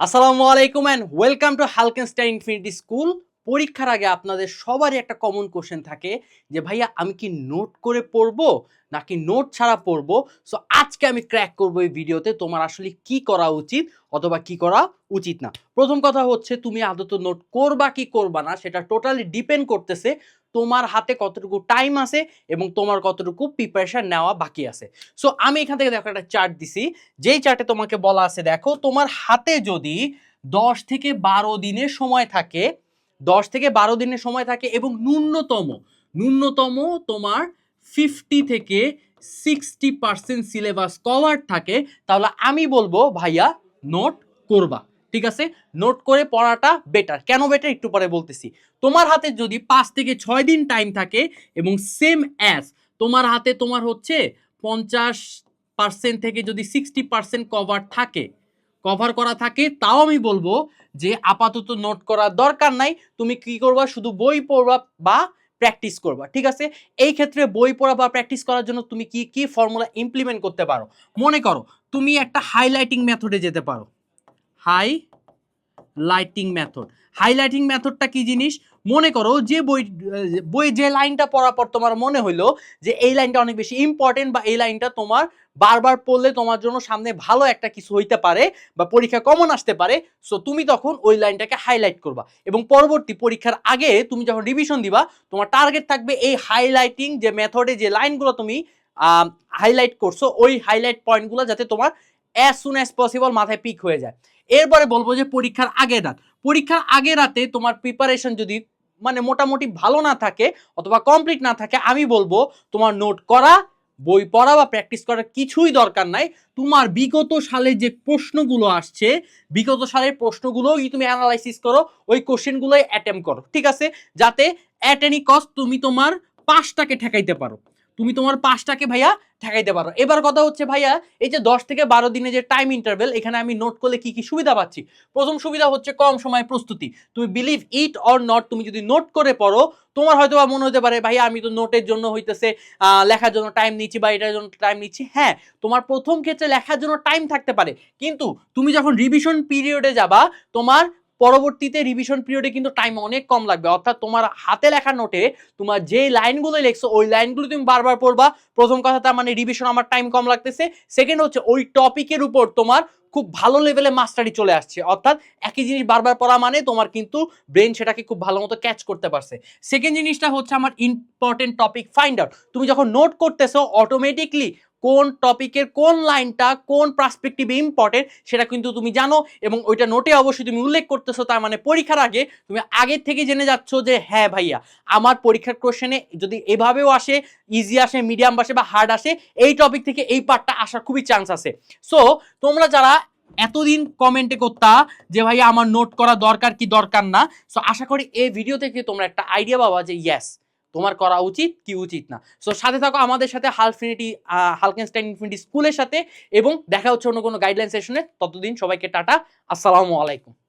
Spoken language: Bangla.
আসসালামু আলাইকুম অ্যান্ড ওয়েলকাম টু হালকেনস্টাইন ইনফিনিটি স্কুল পরীক্ষার আগে আপনাদের সবারই একটা কমন কোশ্চেন থাকে যে, ভাইয়া, আমি কি নোট করে পড়ব নাকি নোট ছাড়া পড়ব? সো আজকে আমি ক্র্যাক করব এই ভিডিওতে তোমার আসলে কি করা উচিত অথবা কি করা উচিত না। প্রথম কথা হচ্ছে, তুমি আদত নোট করবা কি করবা না, সেটা টোটালি ডিপেন্ড করতেছে তোমার হাতে কতটুকু টাইম আছে এবং তোমার কতটুকু প্রিপারেশান নেওয়া বাকি আছে। সো আমি এখান থেকে দেখো একটা চার্ট দিছি। যেই চার্টে তোমাকে বলা আছে, দেখো, তোমার হাতে যদি দশ থেকে বারো দিনের সময় থাকে দশ থেকে বারো দিনের সময় থাকে এবং ন্যূনতম ন্যূনতম তোমার ফিফটি থেকে সিক্সটি পার্সেন্ট সিলেবাস কভার থাকে। তাহলে আমি বলব, ভাইয়া নোট করবা। ঠিক আছে? নোট করে পড়াটা বেটার কেন বেটার একটু পরে বলতেছি। তোমার হাতে যদি পাঁচ থেকে ছয় দিন টাইম থাকে এবং সেম অ্যাজ তোমার হাতে তোমার হচ্ছে পঞ্চাশ পার্সেন্ট থেকে যদি সিক্সটি পার্সেন্ট কভার থাকে কভার করা থাকে, তাও আমি বলব যে আপাতত নোট করার দরকার নাই। তুমি কি করবা? শুধু বই পড়বা বা প্র্যাকটিস করবা, ঠিক আছে? এই ক্ষেত্রে বই পড়া বা প্র্যাকটিস করার জন্য তুমি কি কি ফর্মুলা ইমপ্লিমেন্ট করতে পারো? মনে করো, তুমি একটা হাইলাইটিং মেথডে যেতে পারো। হাই লাইটিং মেথড হাইলাইটিং মেথডটা কি জিনিস? মনে করো যে বই বই যে লাইনটা পড়ার পর তোমার মনে হলো যে এই লাইনটা অনেক বেশি ইম্পর্টেন্ট বা এই লাইনটা তোমার বারবার পড়লে তোমার জন্য সামনে ভালো একটা কিছু হইতে পারে বা পরীক্ষা কমন আসতে পারে সো তুমি তখন ওই লাইনটাকে হাইলাইট করবা। এবং পরবর্তী পরীক্ষার আগে তুমি যখন রিভিশন দিবা, তোমার টার্গেট থাকবে এই হাইলাইটিং যে মেথডে যে লাইনগুলো তুমি হাইলাইট করছ, ওই হাইলাইট পয়েন্টগুলো যাতে তোমার অ্যাজ সুন অ্যাজ পসিবল মাথায় পিক হয়ে যায়। এরপরে বলব যে পরীক্ষার আগের রাত। পরীক্ষার আগের রাতে তোমার প্রিপারেশন যদি মানে মোটামুটি ভালো না থাকে অথবা কমপ্লিট না থাকে, আমি বলব তোমার নোট করা, বই পড়া বা প্র্যাকটিস করার কিছুই দরকার নাই। তোমার বিগত সালে যে প্রশ্নগুলো আসছে, বিগত সালের প্রশ্নগুলোই তুমি অ্যানালাইসিস করো, ওই কোশ্চেনগুলোই অ্যাটেম্প করো, ঠিক আছে? যাতে অ্যাট এনি কস্ট তুমি তোমার পাঁচটাকে ঠেকাইতে পারো। তুমি তোমার পাঁচটাকে ভাইয়া ঠেকাইতে পারো। এবার কথা হচ্ছে ভাইয়া, এই যে দশ থেকে বারো দিনে যে টাইম ইন্টারভেল এখানে আমি নোট করলে কি কি সুবিধা পাচ্ছি? প্রথম সুবিধা হচ্ছে কম সময় প্রস্তুতি। তুমি বিলিভ ইট অর নট তুমি যদি নোট করে পড়ো, তোমার হয়তো বা মনে হতে পারে, ভাইয়া, আমি তো নোটের জন্য হইতেছে লেখার জন্য টাইম নিচ্ছি বা এটার জন্য টাইম নিচ্ছি। হ্যাঁ তোমার প্রথম ক্ষেত্রে লেখার জন্য টাইম থাকতে পারে। কিন্তু তুমি যখন রিভিশন পিরিয়ডে যাবা, তোমার পরবর্তীতে রিভিশন পিরিয়ডে কিন্তু টাইম অনেক কম লাগবে। অর্থাৎ তোমার হাতে লেখা নোটে তোমার যে লাইনগুলো লেখছো, ওই লাইনগুলো তুমি বারবার পড়বা। প্রথম কথা তার মানে রিভিশন আমার টাইম কম লাগতেছে। সেকেন্ড হচ্ছে ওই টপিকের উপর তোমার খুব ভালো লেভেলে মাস্টারি চলে আসছে। অর্থাৎ একই জিনিস বারবার পড়া মানে তোমার কিন্তু ব্রেন সেটাকে খুব ভালো মতো ক্যাচ করতে পারছে। সেকেন্ড জিনিসটা হচ্ছে আমার ইম্পর্টেন্ট টপিক ফাইন্ড আউট তুমি যখন নোট করতেছো অটোমেটিকলি কোন টপিকের কোন লাইনটা, কোন পার্সপেক্টিভে ইম্পর্টেন্ট সেটা কিন্তু তুমি জানো এবং ওইটা নোটে অবশ্যই তুমি উল্লেখ করতেছো, তার মানে পরীক্ষার আগে তুমি আগের থেকে জেনে যাচ্ছ যে হ্যাঁ ভাইয়া, আমার পরীক্ষার কোশ্চেনে যদি এভাবেও আসে ইজি আসে মিডিয়াম আসে বা হার্ড আসে, এই টপিক থেকে এই পার্টটা আসার খুবই চান্স আছে। সো তোমরা যারা এতদিন কমেন্টে করতা যে ভাই আমার নোট করা দরকার কি দরকার না সো আশা করি এই ভিডিও থেকে তোমরা একটা আইডিয়া পাবা যে ইয়েস তোমার করা উচিত, কি উচিত না। সো সাথে থাকো আমাদের সাথে হালফিনিটি হালকেনস্টাইন ইনফিনিটি স্কুলের সাথে এবং দেখা হচ্ছে অন্য কোনো গাইডলাইন সেশনে ততদিন সবাইকে টাটা। আসসালামু আলাইকুম।